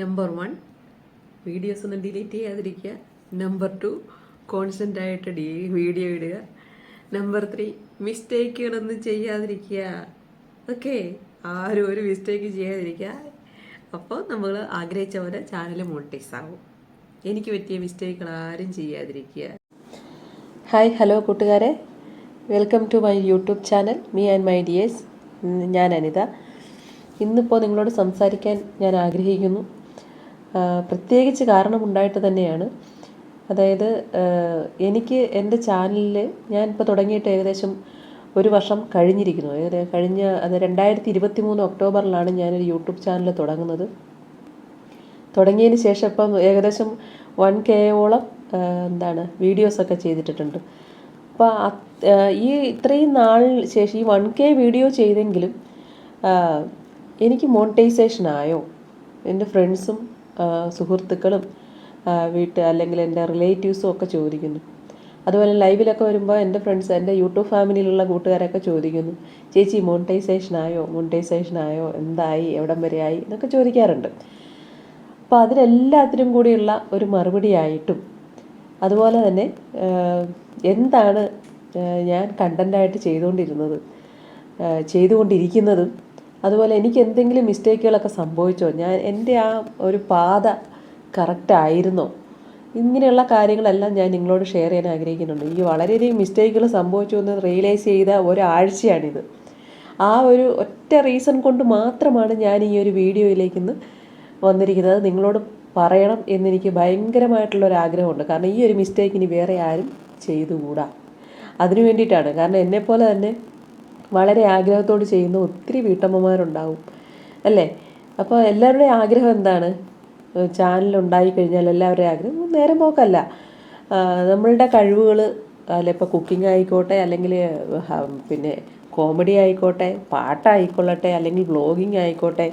Number one videos ഒന്നും delete ചെയ്യാതിരിക്കുക. Number two constant ആയിട്ട് ഡി വീഡിയോ ഇടുക. നമ്പർ ത്രീ മിസ്റ്റേക്കുകളൊന്നും ചെയ്യാതിരിക്കുക. ഓക്കെ ആരും ഒരു മിസ്റ്റേക്ക് ചെയ്യാതിരിക്കുക. അപ്പോൾ നമ്മൾ ആഗ്രഹിച്ച പോലെ ചാനൽ മോണിറ്റൈസ് ആവും. എനിക്ക് പറ്റിയ മിസ്റ്റേക്കുകൾ ആരും ചെയ്യാതിരിക്കുക. ഹായ് ഹലോ കൂട്ടുകാരെ. Welcome to my YouTube channel me and my dears ഞാൻ അനിത. ഇന്നിപ്പോൾ നിങ്ങളോട് സംസാരിക്കാൻ ഞാൻ ആഗ്രഹിക്കുന്നു. പ്രത്യേകിച്ച് കാരണമുണ്ടായിട്ട് തന്നെയാണ്. അതായത് എനിക്ക് എന്റെ ചാനലിൽ ഞാൻ ഇപ്പോൾ തുടങ്ങിയിട്ട് ഏകദേശം ഒരു വർഷം കഴിഞ്ഞിരിക്കുന്നു. ഏകദേശം കഴിഞ്ഞ അത് രണ്ടായിരത്തി ഇരുപത്തി മൂന്ന് ഒക്ടോബറിലാണ് ഞാനൊരു യൂട്യൂബ് ചാനൽ തുടങ്ങുന്നത്. തുടങ്ങിയതിന് ശേഷം ഇപ്പം ഏകദേശം വൺ ഓളം എന്താണ് വീഡിയോസൊക്കെ ചെയ്തിട്ടുണ്ട് അപ്പോൾ ഈ ഇത്രയും നാളിന് ശേഷം ഈ വൺ കെ വീഡിയോ ചെയ്തെങ്കിലും എനിക്ക് മോണിറ്റൈസേഷൻ ആയോ എന്റെ ഫ്രണ്ട്സും സുഹൃത്തുക്കളും വീട്ട് അല്ലെങ്കിൽ എന്റെ റിലേറ്റീവ്സും ഒക്കെ ചോദിക്കുന്നു. അതുപോലെ ലൈവിലൊക്കെ വരുമ്പോൾ എന്റെ ഫ്രണ്ട്സ് എന്റെ യൂട്യൂബ് ഫാമിലിയിലുള്ള കൂട്ടുകാരൊക്കെ ചോദിക്കുന്നു ചേച്ചി മോണിറ്റൈസേഷൻ ആയോ? മോണിറ്റൈസേഷൻ ആയോ? എന്തായി? എവിടം വരെ ആയി? എന്നൊക്കെ ചോദിക്കാറുണ്ട്. അപ്പോൾ അതിനെല്ലാത്തിനും കൂടിയുള്ള ഒരു മറുപടിയായിട്ടും അതുപോലെ തന്നെ എന്താണ് ഞാൻ കണ്ടന്റായിട്ട് ചെയ്തുകൊണ്ടിരുന്നത് ചെയ്തുകൊണ്ടിരിക്കുന്നതും അതുപോലെ എനിക്ക് എന്തെങ്കിലും മിസ്റ്റേക്കുകളൊക്കെ സംഭവിച്ചോ? ഞാൻ എന്റെ ആ ഒരു പാത കറക്റ്റ് ആയിരുന്നോ? ഇങ്ങനെയുള്ള കാര്യങ്ങളെല്ലാം ഞാൻ നിങ്ങളോട് ഷെയർ ചെയ്യാൻ ആഗ്രഹിക്കുന്നുണ്ട്. ഈ വളരെയധികം മിസ്റ്റേക്കുകൾ സംഭവിച്ചു എന്ന് റിയലൈസ് ചെയ്ത ഒരാഴ്ചയാണിത്. ആ ഒരു ഒറ്റ റീസൺ കൊണ്ട് മാത്രമാണ് ഞാൻ ഈ ഒരു വീഡിയോയിലേക്ക് ഇന്ന് വന്നിരിക്കുന്നത്. നിങ്ങളോട് പറയണം എന്നെനിക്ക് ഭയങ്കരമായിട്ടുള്ള ഒരു ആഗ്രഹമുണ്ട്. കാരണം ഈ ഒരു മിസ്റ്റേക്ക് ഇനി വേറെ ആരും ചെയ്തുകൂടാ? അതിനു വേണ്ടിയിട്ടാണ്. കാരണം എന്നെപ്പോലെ തന്നെ വളരെ ആഗ്രഹത്തോട് ചെയ്യുന്ന ഒത്തിരി വീട്ടമ്മമാരുണ്ടാവും. അല്ലേ? അപ്പോൾ എല്ലാവരുടെയും ആഗ്രഹം എന്താണ്? ചാനൽ ഉണ്ടായി കഴിഞ്ഞാൽ എല്ലാവരുടെയും ആഗ്രഹം നേരെ പോക്കല്ല. നമ്മളുടെ കഴിവുകൾ അല്ല ഇപ്പോൾ കുക്കിംഗ് ആയിക്കോട്ടെ അല്ലെങ്കിൽ പിന്നെ കോമഡി ആയിക്കോട്ടെ പാട്ടായിക്കൊള്ളട്ടെ അല്ലെങ്കിൽ വ്ളോഗിങ് ആയിക്കോട്ടെ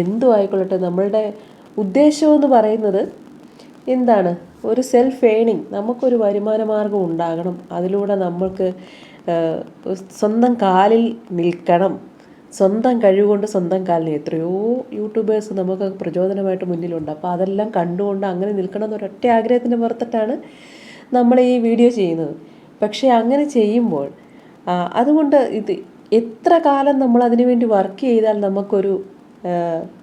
എന്തു ആയിക്കൊള്ളട്ടെ നമ്മളുടെ ഉദ്ദേശമെന്ന് പറയുന്നത് എന്താണ്? ഒരു സെൽഫ് ഏണിങ് നമുക്കൊരു വരുമാന മാർഗം ഉണ്ടാകണം. അതിലൂടെ നമ്മൾക്ക് സ്വന്തം കാലിൽ നിൽക്കണം. സ്വന്തം കഴിവുകൊണ്ട് സ്വന്തം കാലിന് എത്രയോ യൂട്യൂബേഴ്സ് നമുക്ക് പ്രചോദനമായിട്ട് മുന്നിലുണ്ട്. അപ്പോൾ അതെല്ലാം കണ്ടുകൊണ്ട് അങ്ങനെ നിൽക്കണം എന്നൊരൊറ്റ ആഗ്രഹത്തിന്റെ പുറത്തിട്ടാണ് നമ്മൾ ഈ വീഡിയോ ചെയ്യുന്നത്. പക്ഷേ അങ്ങനെ ചെയ്യുമ്പോൾ അതുകൊണ്ട് ഇത് എത്ര കാലം നമ്മൾ അതിനുവേണ്ടി വർക്ക് ചെയ്താൽ നമുക്കൊരു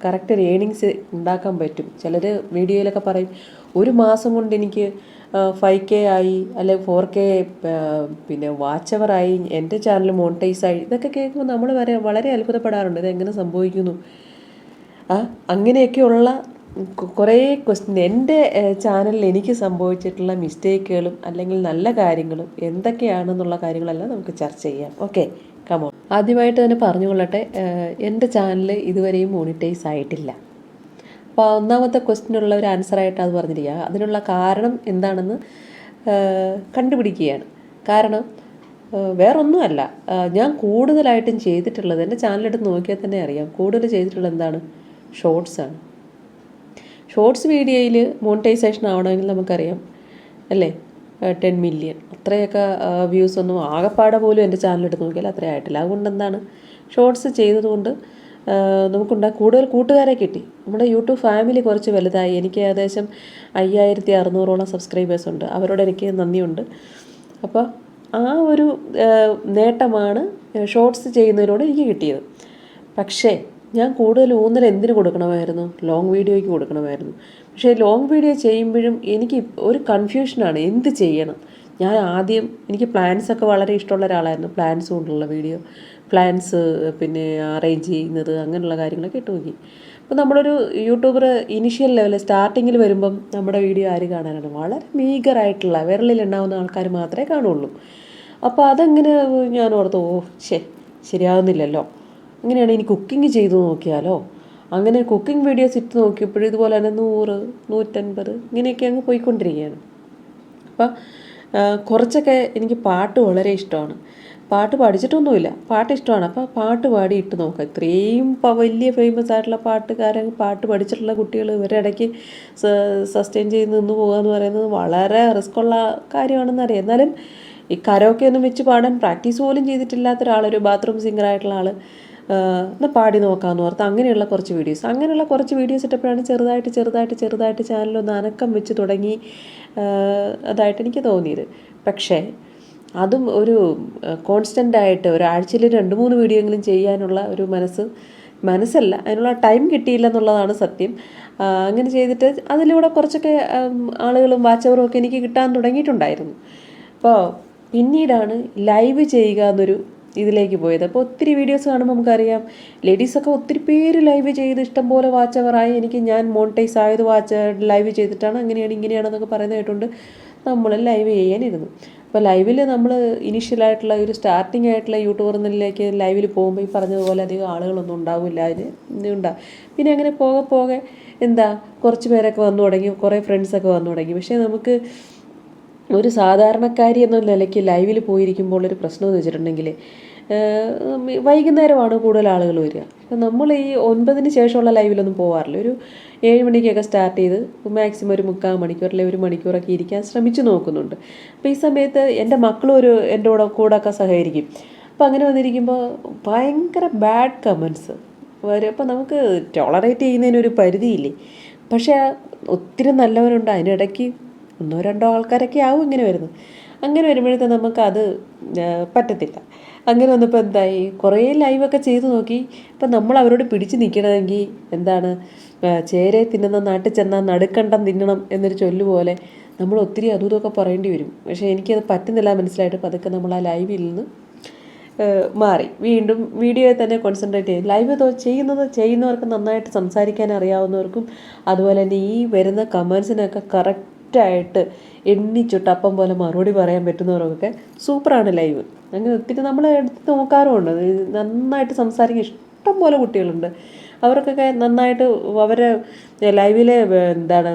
കറക്റ്റ് ഏണിങ്സ് ഉണ്ടാക്കാൻ പറ്റും. ചിലർ വീഡിയോയിലൊക്കെ പറയും ഒരു മാസം കൊണ്ട് എനിക്ക് ഫൈവ് കെ ആയി അല്ലെങ്കിൽ ഫോർ കെ പിന്നെ വാച്ച് ആയി എന്റെ ചാനൽ മോണിറ്റൈസ് ആയി. ഇതൊക്കെ കേൾക്കുമ്പോൾ നമ്മൾ വരെ വളരെ അത്ഭുതപ്പെടാറുണ്ട്. ഇതെങ്ങനെ സംഭവിക്കുന്നു? ആ അങ്ങനെയൊക്കെയുള്ള കുറേ ക്വസ്റ്റ്യൻ എന്റെ ചാനലിൽ എനിക്ക് സംഭവിച്ചിട്ടുള്ള മിസ്റ്റേക്കുകളും അല്ലെങ്കിൽ നല്ല കാര്യങ്ങളും എന്തൊക്കെയാണെന്നുള്ള കാര്യങ്ങളെല്ലാം നമുക്ക് ചർച്ച ചെയ്യാം. ഓക്കെ കമോ ആദ്യമായിട്ട് തന്നെ പറഞ്ഞുകൊള്ളട്ടെ എന്റെ ചാനൽ ഇതുവരെയും മോണിറ്റൈസ് ആയിട്ടില്ല. അപ്പോൾ ഒന്നാമത്തെ ക്വസ്റ്റിനുള്ള ഒരു ആൻസറായിട്ട് അത് പറഞ്ഞിരിക്കുക അതിനുള്ള കാരണം എന്താണെന്ന് കണ്ടുപിടിക്കുകയാണ്. കാരണം വേറൊന്നുമല്ല. ഞാൻ കൂടുതലായിട്ടും ചെയ്തിട്ടുള്ളത് എന്റെ ചാനലെടുത്ത് നോക്കിയാൽ തന്നെ അറിയാം. കൂടുതൽ ചെയ്തിട്ടുള്ളത് എന്താണ്? ഷോർട്സാണ് ഷോർട്സ് വീഡിയോയിൽ മോണിറ്റൈസേഷൻ ആവണമെങ്കിൽ നമുക്കറിയാം അല്ലേ? ടെൻ മില്യൺ അത്രയൊക്കെ വ്യൂസ് ഒന്നും ആകെപ്പാടെ പോലും എന്റെ ചാനലെടുത്ത് നോക്കിയാൽ അത്രയായിട്ടില്ല അതുകൊണ്ട് എന്താണ് ഷോർട്സ് ചെയ്തതുകൊണ്ട് നമുക്കുണ്ടാ കൂടുതൽ കൂട്ടുകാരെ കിട്ടി. നമ്മുടെ യൂട്യൂബ് ഫാമിലി കുറച്ച് വലുതായി. എനിക്ക് ഏകദേശം അയ്യായിരത്തി അറുന്നൂറോളം സബ്സ്ക്രൈബേഴ്സ് ഉണ്ട്. അവരോട് എനിക്ക് നന്ദിയുണ്ട്. അപ്പോൾ ആ ഒരു നേട്ടമാണ് ഷോർട്സ് ചെയ്യുന്നതിനോട് എനിക്ക് കിട്ടിയത്. പക്ഷേ ഞാൻ കൂടുതൽ ഊന്നൽ എന്തിനു കൊടുക്കണമായിരുന്നു? ലോങ് വീഡിയോയ്ക്ക് കൊടുക്കണമായിരുന്നു. പക്ഷേ ലോങ് വീഡിയോ ചെയ്യുമ്പോഴും എനിക്ക് ഒരു കൺഫ്യൂഷനാണ് എന്ത് ചെയ്യണം? ഞാൻ ആദ്യം എനിക്ക് പ്ലാൻസൊക്കെ വളരെ ഇഷ്ടമുള്ള ഒരാളായിരുന്നു. പ്ലാൻസ് കൊണ്ടുള്ള വീഡിയോ പ്ലാൻസ് പിന്നെ അറേഞ്ച് ചെയ്യുന്നത് അങ്ങനെയുള്ള കാര്യങ്ങളൊക്കെ ഇട്ട് നോക്കി. അപ്പോൾ നമ്മളൊരു യൂട്യൂബർ ഇനിഷ്യൽ ലെവൽ സ്റ്റാർട്ടിങ്ങിൽ വരുമ്പം നമ്മുടെ വീഡിയോ ആര് കാണാനാണ്? വളരെ മീഗറായിട്ടുള്ള വിരളിൽ ഉണ്ടാവുന്ന ആൾക്കാർ മാത്രമേ കാണുള്ളൂ. അപ്പോൾ അതങ്ങനെ ഞാൻ ഓർത്തു ഓ ശേ ശരിയാകുന്നില്ലല്ലോ അങ്ങനെയാണ് ഇനി കുക്കിംഗ് ചെയ്തു നോക്കിയാലോ? അങ്ങനെ കുക്കിംഗ് വീഡിയോസ് ഇട്ട് നോക്കിയപ്പോഴും ഇതുപോലെ തന്നെ നൂറ് നൂറ്റൻപത് ഇങ്ങനെയൊക്കെ അങ്ങ് പോയിക്കൊണ്ടിരിക്കുകയാണ്. അപ്പോൾ കുറച്ചൊക്കെ എനിക്ക് പാട്ട് വളരെ ഇഷ്ടമാണ്. പാട്ട് പഠിച്ചിട്ടൊന്നുമില്ല. പാട്ട് ഇഷ്ടമാണ്. അപ്പോൾ പാട്ട് പാടി ഇട്ട് നോക്കാം. ഇത്രയും വലിയ ഫേമസ് ആയിട്ടുള്ള പാട്ടുകാരൻ പാട്ട് പഠിച്ചിട്ടുള്ള കുട്ടികൾ ഇവരുടെ ഇടയ്ക്ക് സസ്റ്റെയിൻ ചെയ്ത് നിന്ന് പോകുക എന്ന് പറയുന്നത് വളരെ റിസ്ക്കുള്ള കാര്യമാണെന്ന് അറിയാം. എന്നാലും ഈ കരോക്കെ ഒന്നും വെച്ച് പാടാൻ പ്രാക്ടീസ് പോലും ചെയ്തിട്ടില്ലാത്ത ഒരാൾ ഒരു ബാത്റൂം സിംഗറായിട്ടുള്ള ആൾ എന്നാൽ പാടി നോക്കാമെന്ന് ഓർത്ത് അങ്ങനെയുള്ള കുറച്ച് വീഡിയോസ്. അങ്ങനെയുള്ള കുറച്ച് വീഡിയോസ് ഇട്ടപ്പോഴാണ് ചെറുതായിട്ട് ചെറുതായിട്ട് ചെറുതായിട്ട് ചാനലൊന്ന് അനക്കം വെച്ച് തുടങ്ങി അതായിട്ട് എനിക്ക് തോന്നിയത്. പക്ഷേ അതും ഒരു കോൺസ്റ്റന്റ് ആയിട്ട് ഒരാഴ്ചയിൽ രണ്ട് മൂന്ന് വീഡിയോ എങ്കിലും ചെയ്യാനുള്ള ഒരു മനസ്സ് മനസ്സല്ല അതിനുള്ള ടൈം കിട്ടിയില്ല എന്നുള്ളതാണ് സത്യം. അങ്ങനെ ചെയ്തിട്ട് അതിലൂടെ കുറച്ചൊക്കെ ആളുകളും വാച്ചവറും ഒക്കെ എനിക്ക് കിട്ടാൻ തുടങ്ങിയിട്ടുണ്ടായിരുന്നു. അപ്പോൾ പിന്നീടാണ് ലൈവ് ചെയ്യുക എന്നൊരു ഇതിലേക്ക് പോയത്. അപ്പോൾ ഒത്തിരി വീഡിയോസ് കാണുമ്പോൾ നമുക്കറിയാം ലേഡീസൊക്കെ ഒത്തിരി പേര് ലൈവ് ചെയ്ത് ഇഷ്ടംപോലെ വാച്ചവറായി. എനിക്ക് ഞാൻ മോണിറ്റൈസ് ആയത് വാച്ച് ലൈവ് ചെയ്തിട്ടാണ് അങ്ങനെയാണ് ഇങ്ങനെയാണെന്നൊക്കെ പറയുന്നത് കേട്ടുകൊണ്ട് നമ്മൾ ലൈവ് ചെയ്യാനിരുന്നു. അപ്പോൾ ലൈവിൽ നമ്മൾ ഇനീഷ്യലായിട്ടുള്ള ഒരു സ്റ്റാർട്ടിംഗ് ആയിട്ടുള്ള യൂട്യൂബർ എന്നതിലേക്ക് ലൈവിൽ പോകുമ്പോൾ ഈ പറഞ്ഞതുപോലെ അധികം ആളുകളൊന്നും ഉണ്ടാവില്ല. അതിന് ഉണ്ടാകും പിന്നെ അങ്ങനെ പോകെ പോകെ എന്താ കുറച്ച് പേരൊക്കെ വന്നു തുടങ്ങി. കുറേ ഫ്രണ്ട്സൊക്കെ വന്നു തുടങ്ങി. പക്ഷേ നമുക്ക് ഒരു സാധാരണക്കാരി എന്ന നിലയ്ക്ക് ലൈവിൽ പോയിരിക്കുമ്പോൾ ഒരു പ്രശ്നം എന്ന് വെച്ചിട്ടുണ്ടെങ്കിൽ വൈകുന്നേരമാണ് കൂടുതൽ ആളുകൾ വരിക. അപ്പം നമ്മൾ ഈ ഒൻപതിന് ശേഷമുള്ള ലൈവിലൊന്നും പോകാറില്ല ഒരു ഏഴ് മണിക്കൊക്കെ സ്റ്റാർട്ട് ചെയ്ത് മാക്സിമം ഒരു മുക്കാൽ മണിക്കൂർ അല്ലെങ്കിൽ ഒരു മണിക്കൂറൊക്കെ ഇരിക്കാൻ ശ്രമിച്ചു നോക്കുന്നുണ്ട്. അപ്പോൾ ഈ സമയത്ത് എന്റെ മക്കളും ഒരു എന്റെ കൂടെ കൂടെ ഒക്കെ സഹകരിക്കും. അപ്പോൾ അങ്ങനെ വന്നിരിക്കുമ്പോൾ ഭയങ്കര ബാഡ് കമൻസ് വരും അപ്പോൾ നമുക്ക് ടോളറേറ്റ് ചെയ്യുന്നതിനൊരു പരിധിയില്ലേ? പക്ഷേ ഒത്തിരി നല്ലവരുണ്ട്. അതിനിടയ്ക്ക് ഒന്നോ രണ്ടോ ആൾക്കാരൊക്കെ ആവും ഇങ്ങനെ വരുന്നത്. അങ്ങനെ വരുമ്പോഴത്തെ നമുക്കത് പറ്റത്തില്ല. അങ്ങനെ വന്നപ്പോൾ എന്തായി? കുറേ ലൈവൊക്കെ ചെയ്തു നോക്കി. ഇപ്പം നമ്മൾ അവരോട് പിടിച്ച് നിൽക്കണമെങ്കിൽ എന്താണ് ചേരെ തിന്നുന്ന നാട്ടിൽ ചെന്നാൽ നടുക്കണ്ടം തിന്നണം എന്നൊരു ചൊല്ലു പോലെ നമ്മൾ ഒത്തിരി അതും ഇതൊക്കെ പറയേണ്ടി വരും. പക്ഷേ എനിക്കത് പറ്റുന്നില്ല മനസ്സിലായിട്ട്. പതുക്കെ നമ്മൾ ആ ലൈവിൽ നിന്ന് മാറി. വീണ്ടും വീഡിയോയിൽ തന്നെ കോൺസെൻട്രേറ്റ് ചെയ്യും ലൈവ് ചെയ്യുന്നത് ചെയ്യുന്നവർക്ക് നന്നായിട്ട് സംസാരിക്കാൻ അറിയാവുന്നവർക്കും അതുപോലെ തന്നെ ഈ വരുന്ന കമൻസിനൊക്കെ കറക്റ്റായിട്ട് എണ്ണിച്ചുട്ട് അപ്പം പോലെ മറുപടി പറയാൻ പറ്റുന്നവർക്കൊക്കെ സൂപ്പറാണ് ലൈവ്. അങ്ങനെ ഒത്തിരി നമ്മൾ എടുത്ത് നോക്കാറുമുണ്ട്. നന്നായിട്ട് സംസാരിക്കാൻ ഇഷ്ടം പോലെ കുട്ടികളുണ്ട്. അവർക്കൊക്കെ നന്നായിട്ട് അവരെ ലൈവിലെ എന്താണ്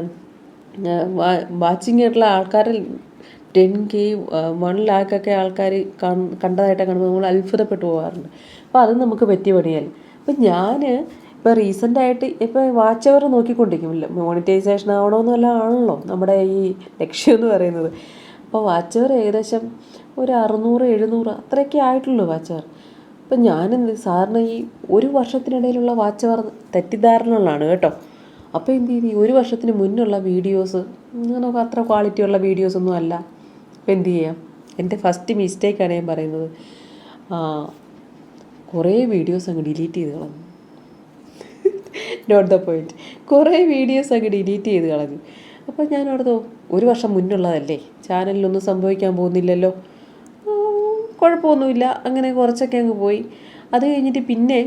വാച്ചിങ് ആയിട്ടുള്ള ആൾക്കാരിൽ ടെൻ കെ വൺ ലാക്കൊക്കെ ആൾക്കാർ കണ്ടതായിട്ട് കാണുമ്പോൾ നമ്മൾ അത്ഭുതപ്പെട്ടു പോകാറുണ്ട് അപ്പോൾ അത് നമുക്ക് പറ്റിയ പണിയല്ല അപ്പം ഞാൻ ഇപ്പോൾ റീസെന്റായിട്ട് ഇപ്പോൾ വാച്ച് അവർ നോക്കിക്കൊണ്ടിരിക്കുമല്ലോ മോണിറ്റൈസേഷൻ ആവണമെന്നല്ല ആണല്ലോ നമ്മുടെ ഈ ലക്ഷ്യം എന്ന് പറയുന്നത്. അപ്പോൾ വാച്ച് അവർ ഏകദേശം ഒരു അറുന്നൂറ് എഴുന്നൂറ് അത്രയൊക്കെ ആയിട്ടുള്ളൂ വാച്ച് അവർ. അപ്പം ഞാനെന്ത് സാറിന് ഈ ഒരു വർഷത്തിനിടയിലുള്ള വാച്ച് അവർ തെറ്റിദ്ധാരണകളാണ് കേട്ടോ. അപ്പോൾ എന്ത് ചെയ്തു? ഒരു വർഷത്തിന് മുന്നുള്ള വീഡിയോസ് നമുക്ക് അത്ര ക്വാളിറ്റി ക്വാളിറ്റിയുള്ള വീഡിയോസൊന്നും അല്ല. അപ്പോൾ എന്ത് ചെയ്യാം? എന്റെ ഫസ്റ്റ് മിസ്റ്റേക്കാണ് ഞാൻ പറയുന്നത്. കുറേ വീഡിയോസ് അങ്ങ് ഡിലീറ്റ് ചെയ്ത് കളഞ്ഞു നോട്ട് ദ പോയിന്റ് കുറേ വീഡിയോസ് അങ്ങ് ഡിലീറ്റ് ചെയ്ത് കളഞ്ഞു. അപ്പോൾ ഞാൻ ഓർത്തു ഒരു വർഷം മുന്നുള്ളതല്ലേ? ചാനലിലൊന്നും സംഭവിക്കാൻ പോകുന്നില്ലല്ലോ. കുഴപ്പമൊന്നുമില്ല. അങ്ങനെ കുറച്ചൊക്കെ അങ്ങ് പോയി. അത് കഴിഞ്ഞിട്ട് പിന്നെ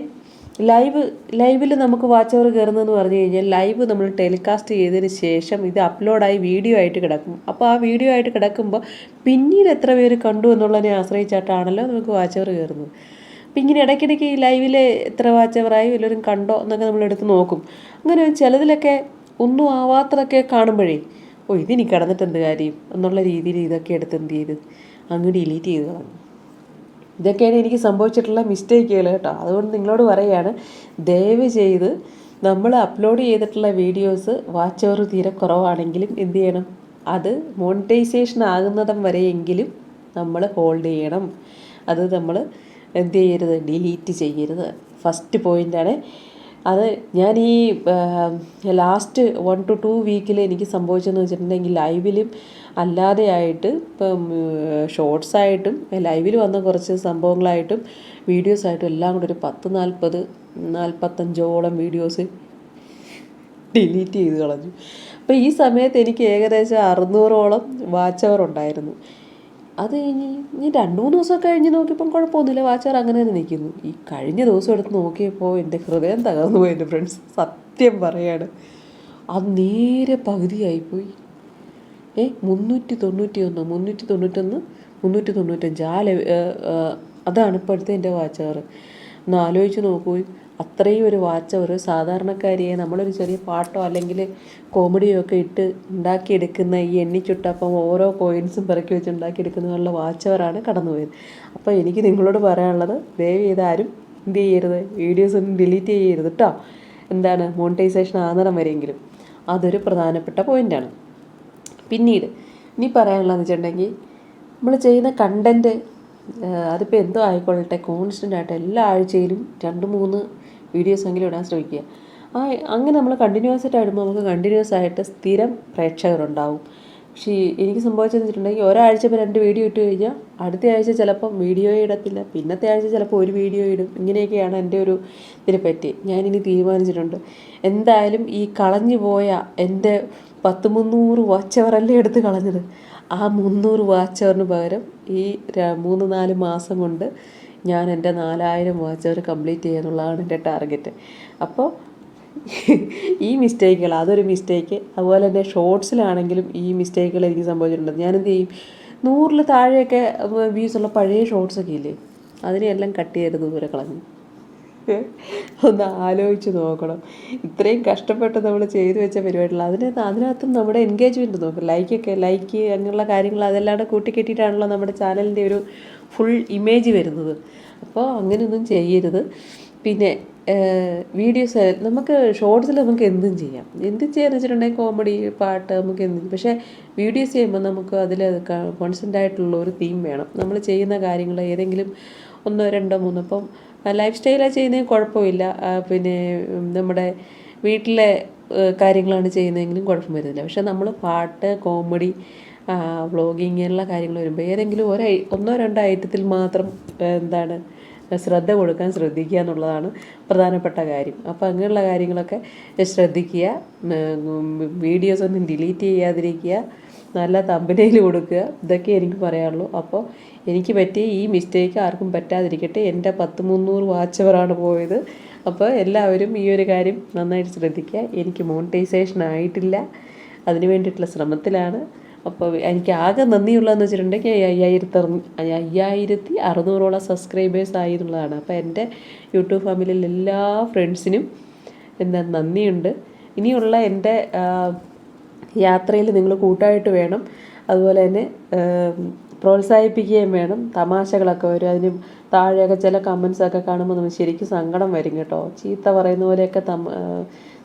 ലൈവ് ലൈവിൽ നമുക്ക് വാച്ച് അവർ കയറുന്നതെന്ന് പറഞ്ഞു കഴിഞ്ഞാൽ ലൈവ് നമ്മൾ ടെലികാസ്റ്റ് ചെയ്തതിന് ശേഷം ഇത് അപ്ലോഡായി വീഡിയോ ആയിട്ട് കിടക്കും. അപ്പോൾ ആ വീഡിയോ ആയിട്ട് കിടക്കുമ്പോൾ പിന്നീട് എത്ര പേര് കണ്ടു എന്നുള്ളതിനെ ആശ്രയിച്ചിട്ടാണല്ലോ നമുക്ക് വാച്ച് അവർ കയറുന്നത്. അപ്പം ഇങ്ങനെ ഇടയ്ക്കിടയ്ക്ക് ഈ ലൈവിൽ എത്ര വാച്ച് അവറായി വല്ലവരും കണ്ടോ എന്നൊക്കെ നമ്മൾ എടുത്ത് നോക്കും. അങ്ങനെ ചിലതിലൊക്കെ ഒന്നും ആവാത്തതൊക്കെ കാണുമ്പോഴേ ഓ ഇതിനി കിടന്നിട്ട് എന്ത് കാര്യം? എന്നുള്ള രീതിയിൽ ഇതൊക്കെ എടുത്ത് എന്ത് ചെയ്ത് അങ്ങ് ഡിലീറ്റ് ചെയ്ത് കളഞ്ഞു. ഇതൊക്കെയാണ് എനിക്ക് സംഭവിച്ചിട്ടുള്ള മിസ്റ്റേക്കുകൾ കേട്ടോ. അതുകൊണ്ട് നിങ്ങളോട് പറയുകയാണ് ദയവ് ചെയ്ത് നമ്മൾ അപ്ലോഡ് ചെയ്തിട്ടുള്ള വീഡിയോസ് വാച്ച് അവർ തീരെ കുറവാണെങ്കിലും എന്ത് ചെയ്യണം? അത് മോണിറ്റൈസേഷൻ ആകുന്നതം വരെയെങ്കിലും നമ്മൾ ഹോൾഡ് ചെയ്യണം. അത് നമ്മൾ എന്ത് ചെയ്യരുത്? ഡിലീറ്റ് ചെയ്യരുത്. ഫസ്റ്റ് പോയിന്റാണ് അത് ഞാൻ ഈ ലാസ്റ്റ് വൺ ടു ടു വീക്കിൽ എനിക്ക് സംഭവിച്ചതെന്ന് വെച്ചിട്ടുണ്ടെങ്കിൽ ലൈവിലും അല്ലാതെ ആയിട്ട് ഇപ്പം ഷോർട്സ് ആയിട്ടും ലൈവിൽ വന്ന കുറച്ച് സംഭവങ്ങളായിട്ടും വീഡിയോസ് ആയിട്ടും എല്ലാം കൂടെ ഒരു പത്ത് നാൽപ്പത് നാൽപ്പത്തഞ്ചോളം വീഡിയോസ് ഡിലീറ്റ് ചെയ്ത് കളഞ്ഞു. അപ്പോൾ ഈ സമയത്ത് എനിക്ക് ഏകദേശം അറുന്നൂറോളം വാച്ച് അവർ ഉണ്ടായിരുന്നു. അത് കഴിഞ്ഞ് ഞാൻ രണ്ട് മൂന്ന് ദിവസം കഴിഞ്ഞ് നോക്കിയപ്പം കുഴപ്പമൊന്നുമില്ല. വാച്ചാർ അങ്ങനെ തന്നെ നിൽക്കുന്നു. ഈ കഴിഞ്ഞ ദിവസം എടുത്ത് നോക്കിയപ്പോൾ എന്റെ ഹൃദയം തകർന്നു പോയി എന്റെ ഫ്രണ്ട്സ് സത്യം പറയാണ്. അത് നേരെ പകുതിയായിപ്പോയി ഏ മുന്നൂറ്റി തൊണ്ണൂറ്റി ഒന്ന് മുന്നൂറ്റി തൊണ്ണൂറ്റൊന്ന് മുന്നൂറ്റി തൊണ്ണൂറ്റഞ്ച് ആ ലെവ അതാണ് ഇപ്പോഴത്തെ എന്റെ വാച്ചാർ ഒന്ന് ആലോചിച്ച് നോക്കൂ. അത്രയും ഒരു വാച്ച ഒരു സാധാരണക്കാരിയെ നമ്മളൊരു ചെറിയ പാട്ടോ അല്ലെങ്കിൽ കോമഡിയോ ഒക്കെ ഇട്ട് ഉണ്ടാക്കിയെടുക്കുന്ന ഈ എണ്ണിച്ചുട്ടപ്പം ഓരോ കോയിൻസും പിറക്കി വെച്ച് ഉണ്ടാക്കിയെടുക്കുന്നതിനുള്ള വാച്ചവരാണ് കടന്നു കടന്നുപോയത്. അപ്പോൾ എനിക്ക് നിങ്ങളോട് പറയാനുള്ളത് ദയവ് ചെയ്ത് ആരും എന്ത് ചെയ്യരുത് വീഡിയോസ് ഒന്നും ഡിലീറ്റ് ചെയ്യരുത് കേട്ടോ എന്താണ് മോണിറ്റൈസേഷൻ ആകുന്നിടം വരെയെങ്കിലും. അതൊരു പ്രധാനപ്പെട്ട പോയിന്റാണ് പിന്നീട് ഇനി പറയാനുള്ളതെന്ന് വെച്ചിട്ടുണ്ടെങ്കിൽ നമ്മൾ ചെയ്യുന്ന കണ്ടന്റ് അതിപ്പോൾ എന്തോ ആയിക്കൊള്ളട്ടെ കോൺസ്റ്റന്റ് ആയിട്ട് എല്ലാ ആഴ്ചയിലും രണ്ട് മൂന്ന് വീഡിയോസ് എങ്കിലും ഇടാൻ ശ്രമിക്കുക. ആ അങ്ങനെ നമ്മൾ കണ്ടിന്യൂസ് ആയിട്ട് ഇടുമ്പോൾ നമുക്ക് കണ്ടിന്യൂസ് ആയിട്ട് സ്ഥിരം പ്രേക്ഷകരുണ്ടാവും. പക്ഷേ എനിക്ക് സംഭവിച്ചതെന്ന് വെച്ചിട്ടുണ്ടെങ്കിൽ ഒരാഴ്ച ഇപ്പോൾ രണ്ട് വീഡിയോ ഇട്ട് കഴിഞ്ഞാൽ അടുത്ത ആഴ്ച ചിലപ്പം വീഡിയോ ഇടത്തില്ല. പിന്നത്തെ ആഴ്ച ചിലപ്പോൾ ഒരു വീഡിയോ ഇടും. ഇങ്ങനെയൊക്കെയാണ് എന്റെ ഒരു ഇതിനെ പറ്റി ഞാനിനി തീരുമാനിച്ചിട്ടുണ്ട്. എന്തായാലും ഈ കളഞ്ഞു പോയ എന്റെ പത്ത് മുന്നൂറ് വാച്ച് അവറല്ലേ എടുത്ത് കളഞ്ഞത്? ആ മുന്നൂറ് വാച്ച് അവറിന് പകരം ഈ മൂന്ന് നാല് മാസം കൊണ്ട് ഞാൻ എന്റെ നാലായിരം വാച്ച് അവർ കംപ്ലീറ്റ് ചെയ്യുക എന്നുള്ളതാണ് എന്റെ ടാർഗറ്റ് അപ്പോൾ ഈ മിസ്റ്റേക്കുകൾ അതൊരു മിസ്റ്റേക്ക് അതുപോലെ തന്നെ ഷോർട്സിലാണെങ്കിലും ഈ മിസ്റ്റേക്കുകൾ എനിക്ക് സംഭവിച്ചിട്ടുണ്ട്. ഞാനെന്ത് ചെയ്യും? നൂറിൽ താഴെയൊക്കെ വ്യൂസ് ഉള്ള പഴയ ഷോർട്സൊക്കെ ഇല്ലേ? അതിനെയെല്ലാം കട്ട് ചെയ്ത് ദൂരെ കളഞ്ഞു. ഒന്ന് ആലോചിച്ച് നോക്കണം. ഇത്രയും കഷ്ടപ്പെട്ട് നമ്മൾ ചെയ്തു വെച്ച പരിപാടികൾ അതിനകത്ത് അതിനകത്തും നമ്മുടെ എൻഗേജ്മെന്റ് നോക്കും. ലൈക്കൊക്കെ ലൈക്ക് അങ്ങനെയുള്ള കാര്യങ്ങൾ അതെല്ലാം കൂടെ കൂട്ടിക്കെട്ടിയിട്ടാണല്ലോ നമ്മുടെ ചാനലിന്റെ ഒരു ഫുൾ ഇമേജ് വരുന്നത്. അപ്പോൾ അങ്ങനെയൊന്നും ചെയ്യരുത്. പിന്നെ വീഡിയോസ് നമുക്ക് ഷോർട്സിൽ നമുക്ക് എന്തും ചെയ്യാം. എന്തും ചെയ്യാന്ന് വെച്ചിട്ടുണ്ടെങ്കിൽ കോമഡി പാട്ട് നമുക്ക് എന്തും പക്ഷേ വീഡിയോസ് ചെയ്യുമ്പോൾ നമുക്ക് അതിൽ കോൺസെന്റ് ആയിട്ടുള്ള ഒരു തീം വേണം. നമ്മൾ ചെയ്യുന്ന കാര്യങ്ങൾ ഏതെങ്കിലും ഒന്നോ രണ്ടോ മൂന്നോ. ഇപ്പം ലൈഫ് സ്റ്റൈലാണ് ചെയ്യുന്നതിൽ കുഴപ്പമില്ല. പിന്നെ നമ്മുടെ വീട്ടിലെ കാര്യങ്ങളാണ് ചെയ്യുന്നതെങ്കിലും കുഴപ്പം വരുന്നില്ല. പക്ഷേ നമ്മൾ പാട്ട് കോമഡി വ്ളോഗിങ് ഇങ്ങനെയുള്ള കാര്യങ്ങൾ വരുമ്പോൾ ഏതെങ്കിലും ഒരു ഒന്നോ രണ്ടോ ഐറ്റത്തിൽ മാത്രം എന്താണ് ശ്രദ്ധ കൊടുക്കാൻ ശ്രദ്ധിക്കുക എന്നുള്ളതാണ് പ്രധാനപ്പെട്ട കാര്യം. അപ്പോൾ അങ്ങനെയുള്ള കാര്യങ്ങളൊക്കെ ശ്രദ്ധിക്കുക. വീഡിയോസ് ഒന്നും ഡിലീറ്റ് ചെയ്യാതിരിക്കുക. നല്ല തമ്പനയിൽ കൊടുക്കുക. ഇതൊക്കെ എനിക്ക് പറയാനുള്ളൂ. അപ്പോൾ എനിക്ക് പറ്റിയ ഈ മിസ്റ്റേക്ക് ആർക്കും പറ്റാതിരിക്കട്ടെ. എന്റെ പത്ത് മുന്നൂറ് വാച്ചവറാണ് പോയത്. അപ്പോൾ എല്ലാവരും ഈ ഒരു കാര്യം നന്നായിട്ട് ശ്രദ്ധിക്കുക. എനിക്ക് മോണിറ്റൈസേഷൻ ആയിട്ടില്ല. അതിന് വേണ്ടിയിട്ടുള്ള ശ്രമത്തിലാണ്. അപ്പോൾ എനിക്ക് ആകെ നന്ദിയുള്ളതെന്ന് വെച്ചിട്ടുണ്ടെങ്കിൽ അയ്യായിരത്തി അയ്യായിരത്തി അറുന്നൂറോളം സബ്സ്ക്രൈബേഴ്സ് ആയി അപ്പോൾ എന്റെ യൂട്യൂബ് ഫാമിലിയിലെ എല്ലാ ഫ്രണ്ട്സിനും എന്താ നന്ദിയുണ്ട്. ഇനിയുള്ള എന്റെ യാത്രയിൽ നിങ്ങൾ കൂട്ടായിട്ട് വേണം. അതുപോലെ തന്നെ പ്രോത്സാഹിപ്പിക്കുകയും വേണം. തമാശകളൊക്കെ വരും. അതിന് താഴെയൊക്കെ ചില കമൻസ് ഒക്കെ കാണുമ്പോൾ നമുക്ക് ശരിക്കും സങ്കടം വരും കേട്ടോ. ചീത്ത പറയുന്ന പോലെയൊക്കെ തമ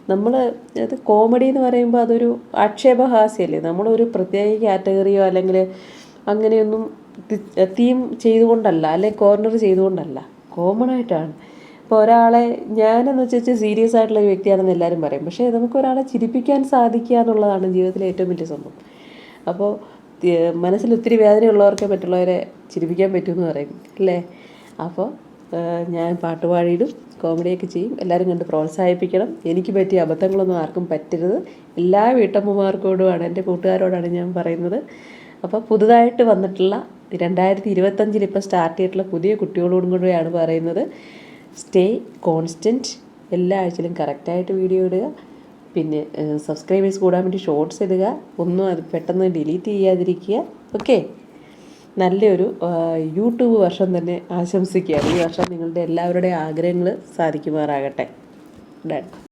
നമ്മൾ അത് കോമഡി എന്ന് പറയുമ്പോൾ അതൊരു ആക്ഷേപഹാസ്യമല്ലേ നമ്മളൊരു പ്രത്യേക കാറ്റഗറിയോ അല്ലെങ്കിൽ അങ്ങനെയൊന്നും തീം ചെയ്തുകൊണ്ടല്ല. അല്ലെങ്കിൽ കോർണർ ചെയ്തുകൊണ്ടല്ല. കോമൺ ആയിട്ടാണ്. ഇപ്പോൾ ഒരാളെ ഞാനെന്ന് വെച്ചാൽ സീരിയസ് ആയിട്ടുള്ള ഒരു വ്യക്തിയാണെന്ന് എല്ലാവരും പറയും. പക്ഷേ നമുക്ക് ഒരാളെ ചിരിപ്പിക്കാൻ സാധിക്കുക എന്നുള്ളതാണ് ജീവിതത്തിലെ ഏറ്റവും വലിയ സംഭവം. അപ്പോൾ മനസ്സിൽ ഒത്തിരി വേദനയുള്ളവർക്ക് മറ്റുള്ളവരെ ചിരിപ്പിക്കാൻ പറ്റുമെന്ന് പറയും അല്ലേ? അപ്പോൾ ഞാൻ പാട്ട് പാടിയിടും കോമഡിയൊക്കെ ചെയ്യും എല്ലാവരും കണ്ട് പ്രോത്സാഹിപ്പിക്കണം. എനിക്ക് പറ്റിയ അബദ്ധങ്ങളൊന്നും ആർക്കും പറ്റരുത്. എല്ലാ വീട്ടമ്മമാർക്കോടുമാണ് എന്റെ കൂട്ടുകാരോടാണ് ഞാൻ പറയുന്നത്. അപ്പോൾ പുതുതായിട്ട് വന്നിട്ടുള്ള രണ്ടായിരത്തി ഇരുപത്തഞ്ചിൽ ഇപ്പോൾ സ്റ്റാർട്ട് ചെയ്തിട്ടുള്ള പുതിയ കുട്ടികളോടും കൂടെയാണ് പറയുന്നത്. സ്റ്റേ കോൺസ്റ്റന്റ് എല്ലാ ആഴ്ചയിലും കറക്റ്റായിട്ട് വീഡിയോ ഇടുക. പിന്നെ സബ്സ്ക്രൈബേഴ്സ് കൂടാൻ വേണ്ടി ഷോർട്സ് ഇടുക. ഒന്നും അത് പെട്ടെന്ന് ഡിലീറ്റ് ചെയ്യാതിരിക്കുക. ഓക്കെ നല്ലൊരു യൂട്യൂബ് വർഷം തന്നെ ആശംസിക്കുകയാണ്. ഈ വർഷം നിങ്ങളുടെ എല്ലാവരുടെയും ആഗ്രഹങ്ങൾ സാധിക്കുമാറാകട്ടെ. ഡൺ